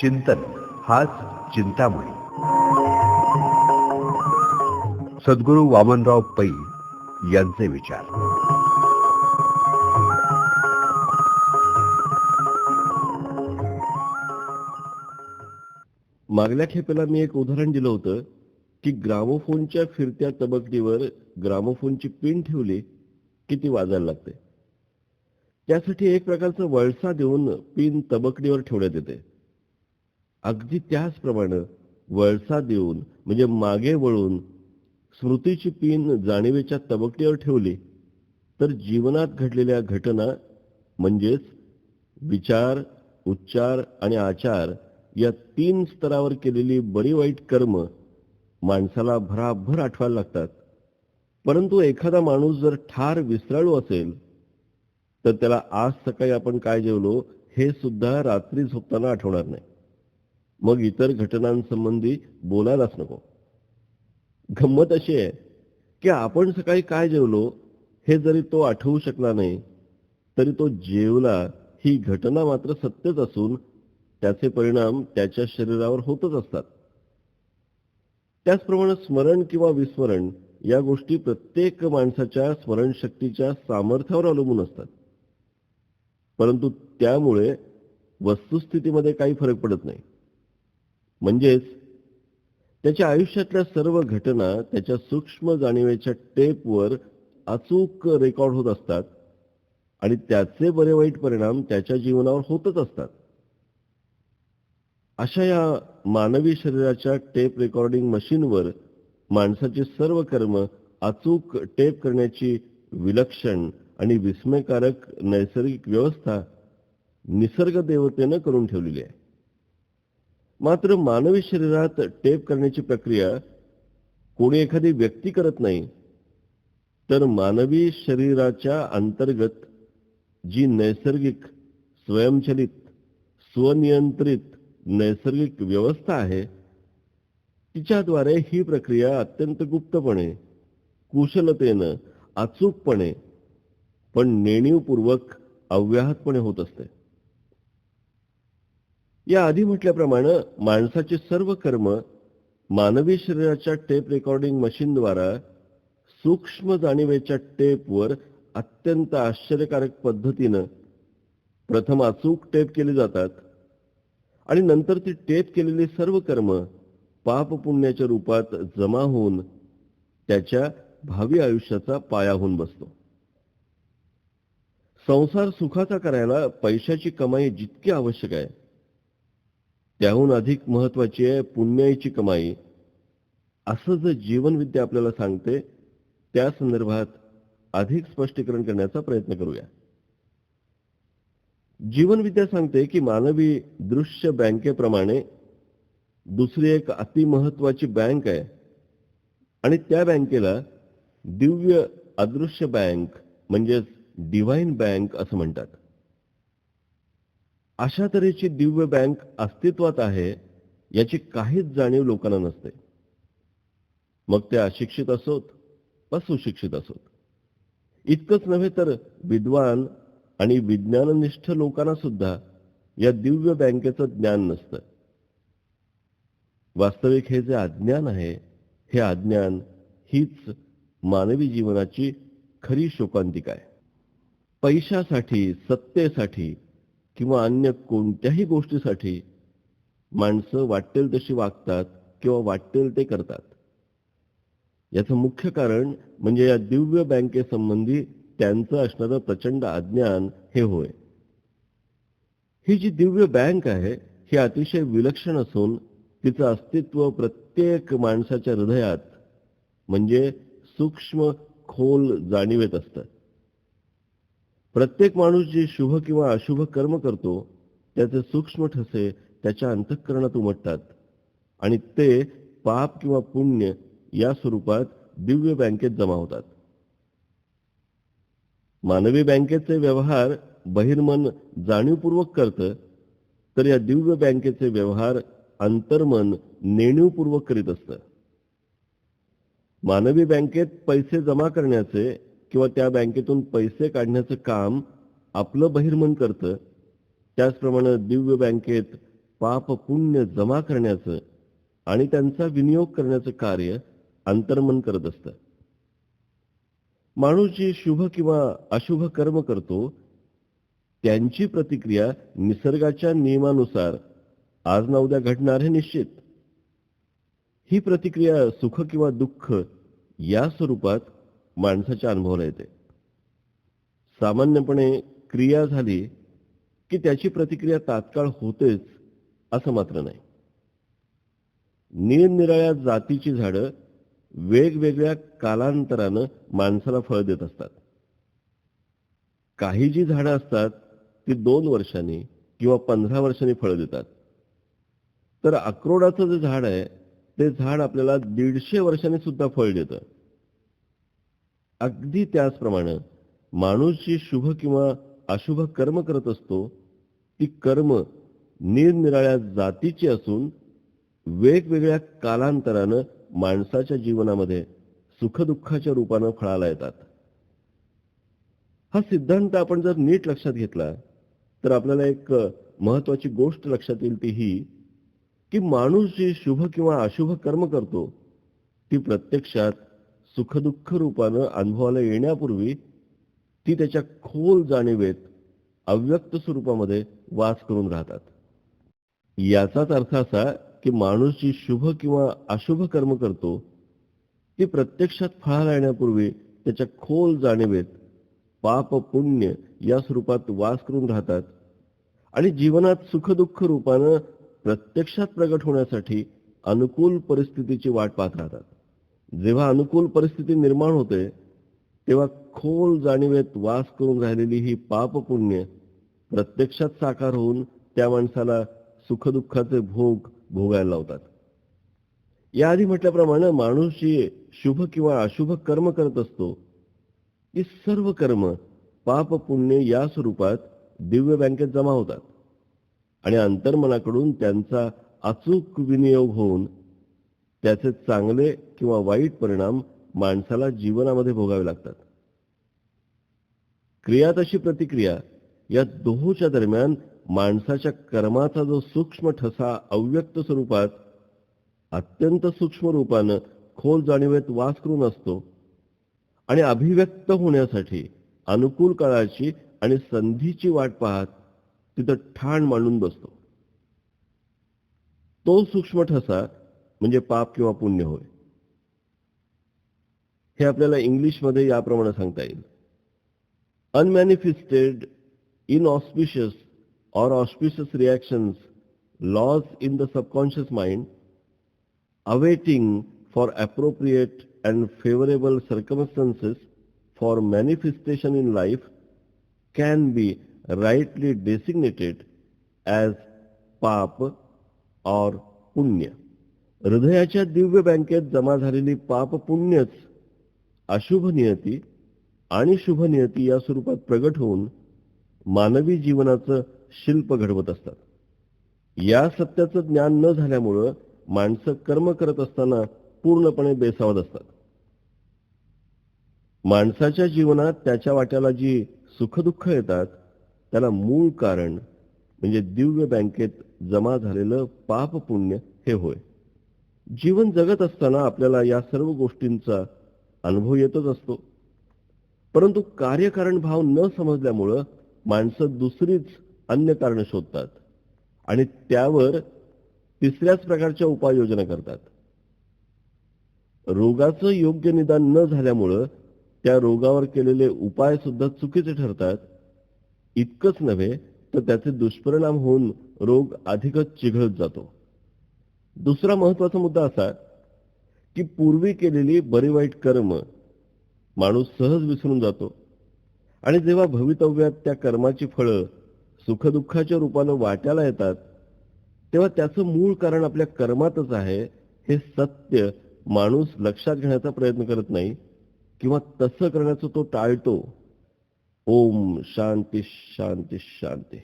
चिंतन हाच चिंतामणी. सद्गुरू वामनराव पै यांचे विचार. मागल्या खेपेला मी एक उदाहरण दिलं होतं की ग्रामोफोनच्या फिरत्या तबकडीवर ग्रामोफोनची पिन ठेवली की ती वाजायला लागते. त्यासाठी एक प्रकारचं वळसा देऊन पिन तबकडीवर ठेवण्यात येते. अगदी त्याचप्रमाणे वळसा देऊन म्हणजे मागे वळून स्मृतीची पिन जाणीवेच्या तबकडीवर ठेवली तर जीवनात घडलेल्या घटना म्हणजेच विचार उच्चार आणि आचार या तीन स्तरावर केलेली बरी वाईट कर्म माणसाला भराभर आठवायला लागतात. परंतु एखादा माणूस जर ठार विसराळू असेल तर त्याला आज सकाळी आपण काय जेवलो हे सुद्धा रात्री झोपताना आठवणार नाही. मग इतर घटनांसंबंधी बोलायलाच नको. गंमत अशी आहे की आपण सकाळी काय जेवलो हे जरी तो आठवू शकला नाही तरी तो जेवला ही घटना मात्र सत्यच असून त्याचे परिणाम त्याच्या शरीरावर होतच असतात. त्याचप्रमाणे स्मरण किंवा विस्मरण या गोष्टी प्रत्येक माणसाच्या स्मरणशक्तीच्या सामर्थ्यावर अवलंबून असतात. परंतु त्यामुळे वस्तुस्थितीमध्ये काही फरक पडत नाही. म्हणजेच त्याच्या आयुष्यातल्या सर्व घटना त्याच्या सूक्ष्म जाणीवेच्या टेपवर अचूक रेकॉर्ड होत असतात आणि त्याचे बरे वाईट परिणाम त्याच्या जीवनावर होतच असतात. अशा या मानवी शरीराच्या टेप रेकॉर्डिंग मशीनवर माणसाचे सर्व कर्म अचूक टेप करण्याची विलक्षण आणि विस्मयकारक नैसर्गिक व्यवस्था निसर्ग देवतेनं करून ठेवलेली आहे. मात्र मानवी शरीरात टेप करण्याची प्रक्रिया कोणी एखादी व्यक्ती करत नाही तर मानवी शरीराच्या अंतर्गत जी नैसर्गिक स्वयंचलित स्वनियंत्रित नैसर्गिक व्यवस्था आहे तिच्याद्वारे ही प्रक्रिया अत्यंत गुप्तपणे कुशलतेनं अचूकपणे पण नेणीवपूर्वक अव्याहतपणे होत असते. या आधी म्हटल्याप्रमाणे माणसाचे सर्व कर्म मानवी शरीराच्या टेप रेकॉर्डिंग मशीनद्वारा सूक्ष्म जाणीवेच्या टेपवर अत्यंत आश्चर्यकारक पद्धतीनं प्रथम अचूक टेप केली जातात आणि नंतर ती टेप केलेली सर्व कर्म पाप पुण्याच्या रूपात जमा होऊन त्याच्या भावी आयुष्याचा पाया होऊन बसतो. संसार सुखाचा करायला पैशाची कमाई जितकी आवश्यक आहे त्याहून अधिक महत्वाची आहे पुण्याची कमाई. असं जर जीवनविद्या आपल्याला सांगते त्या संदर्भात अधिक स्पष्टीकरण करण्याचा प्रयत्न करूया. जीवनविद्या सांगते की मानवी दृश्य बँकेप्रमाणे दुसरी एक अतिमहत्वाची बँक आहे आणि त्या बँकेला दिव्य अदृश्य बँक म्हणजेच डिव्हाइन बँक असं म्हणतात. अशा तऱ्हेची दिव्य बँक अस्तित्वात आहे याची काहीच जाणीव लोकांना नसते. मग ते अशिक्षित असोत व सुशिक्षित असोत. इतकंच नव्हे तर विद्वान आणि विज्ञाननिष्ठ लोकांना सुद्धा या दिव्य बँकेचं ज्ञान नसतं. वास्तविक हे जे अज्ञान आहे हे अज्ञान हीच मानवी जीवनाची खरी शोकांतिका आहे. पैशासाठी सत्तेसाठी किंवा अन्य कोणत्याही गोष्टीसाठी माणसं वाटेल तशी वागतात किंवा वाटेल ते करतात. याचं मुख्य कारण म्हणजे या दिव्य बँकेसंबंधी त्यांचं असणारं प्रचंड अज्ञान हे होय. ही जी दिव्य बँक आहे ही अतिशय विलक्षण असून तिचं अस्तित्व प्रत्येक माणसाच्या हृदयात म्हणजे सूक्ष्म खोल जाणीवेत असतं. प्रत्येक माणूस जे शुभ किंवा अशुभ कर्म करतो त्याचे सूक्ष्म ठसे त्याच्या अंतःकरणात उमटतात. आणि ते पाप किंवा पुण्य या स्वरूपात दिव्य बँकेत जमा होतात. मानवी बँकेचे व्यवहार बहिर्मन जाणीवपूर्वक करतं तर या दिव्य बँकेचे व्यवहार अंतर्मन नेणीवपूर्वक करीत असतं. मानवी बँकेत पैसे जमा करण्याचे किंवा त्या बँकेतून पैसे काढण्याचं काम आपलं बहिर्मन करतं त्याचप्रमाणे दिव्य बँकेत पाप पुण्य जमा करण्याचं आणि त्यांचा विनियोग करण्याचं कार्य अंतर्मन करत असतं. माणूस जी शुभ किंवा अशुभ कर्म करतो त्यांची प्रतिक्रिया निसर्गाच्या नियमानुसार आज ना उद्या घडणार हे निश्चित. ही प्रतिक्रिया सुख किंवा दुःख या स्वरूपात माणसाच्या अनुभवाला येते. सामान्यपणे क्रिया झाली की त्याची प्रतिक्रिया तात्काळ होतेच असं मात्र नाही. निरनिराळ्या जातीची झाडं वेगवेगळ्या कालांतरानं माणसाला फळ देत असतात. काही जी झाडं असतात ती दोन वर्षांनी किंवा पंधरा वर्षांनी फळ देतात. तर अक्रोडाचं जे झाड आहे ते झाड आपल्याला दीडशे वर्षांनी सुद्धा फळ देतं. अगदी त्याचप्रमाणे माणूस जी शुभ किंवा अशुभ कर्म करत असतो ती कर्म निरनिराळ्या जातीची असून वेगवेगळ्या कालांतरानं माणसाच्या जीवनामध्ये सुखदुःखाच्या रूपानं फळाला येतात. हा सिद्धांत आपण जर नीट लक्षात घेतला तर आपल्याला एक महत्वाची गोष्ट लक्षात येईल ती ही की माणूस जी शुभ किंवा अशुभ कर्म करतो ती प्रत्यक्षात सुखदुःख रूपानं अनुभवाला येण्यापूर्वी ती त्याच्या खोल जाणीवेत अव्यक्त स्वरूपामध्ये वास करून राहतात. याचाच अर्थ असा की माणूस जी शुभ किंवा अशुभ कर्म करतो ती प्रत्यक्षात फळाला येण्यापूर्वी त्याच्या खोल जाणीवेत पाप पुण्य या स्वरूपात वास करून राहतात आणि जीवनात सुखदुःख रूपानं प्रत्यक्षात प्रगट होण्यासाठी अनुकूल परिस्थितीची वाट पाहत राहतात. जेव्हा अनुकूल परिस्थिती निर्माण होते तेव्हा खोल जाणीवेत वास करून राहिलेली ही पाप पुण्य प्रत्यक्षात साकार होऊन त्या माणसाला सुखदुःखाचे भोग भोगायला लावतात. याआधी म्हटल्याप्रमाणे माणूस जी शुभ किंवा अशुभ कर्म करत असतो ती सर्व कर्म पाप पुण्य या स्वरूपात दिव्य बँकेत जमा होतात आणि अंतर्मनाकडून त्यांचा अचूक विनियोग होऊन त्याचे चांगले किंवा वाईट परिणाम माणसाला जीवनामध्ये भोगावे लागतात. क्रिया तशी प्रतिक्रिया या दोहोच्या दरम्यान माणसाच्या कर्माचा जो सूक्ष्म ठसा अव्यक्त स्वरूपात अत्यंत सूक्ष्म रूपानं खोल जाणीवेत वास करून असतो आणि अभिव्यक्त होण्यासाठी अनुकूल काळाची आणि संधीची वाट पाहत तिथं ठाण मांडून बसतो. तो सूक्ष्म ठसा म्हणजे पाप किंवा पुण्य होय. हे आपल्याला इंग्लिशमध्ये याप्रमाणे सांगता येईल. Unmanifested inauspicious or auspicious reactions lodge in the subconscious mind awaiting for appropriate and favourable circumstances for manifestation in life can be rightly designated as paap or punya हृदयाच्या दिव्य बँकेत जमा झालेली पाप पुण्यच अशुभ नियती आणि शुभ नियती या स्वरूपात प्रगट होऊन मानवी जीवनाचं शिल्प घडवत असतात. या सत्याचं ज्ञान न झाल्यामुळं माणसं कर्म करत असताना पूर्णपणे बेसावत असतात. माणसाच्या जीवनात त्याच्या वाट्याला जी सुखदुःख येतात त्याला मूळ कारण म्हणजे दिव्य बँकेत जमा झालेलं पाप पुण्य हे होय. जीवन जगत असताना आपल्याला या सर्व गोष्टींचा अनुभव येतच असतो. परंतु कार्यकारण भाव न समजल्यामुळं माणसं दुसरीच अन्य कारण शोधतात आणि त्यावर तिसऱ्याच प्रकारच्या उपाययोजना करतात. रोगाचं योग्य निदान न झाल्यामुळं त्या रोगावर केलेले उपाय सुद्धा चुकीचे ठरतात. इतकंच नव्हे तर त्याचे दुष्परिणाम होऊन रोग अधिकच चिघळत जातो. दुसरा महत्त्वाचा मुद्दा असा की पूर्वी केलेली बरी वाईट कर्म माणूस सहज विसरून जातो. आणि जेव्हा भवितव्यात त्या कर्माची फळं सुखदुःखाच्या रूपानं वाट्याला येतात तेव्हा त्याचं मूळ कारण आपल्या कर्मातच आहे हे सत्य माणूस लक्षात घेण्याचा प्रयत्न करत नाही किंवा तसं करण्याचं तो टाळतो. ओम शांती शांती शांती.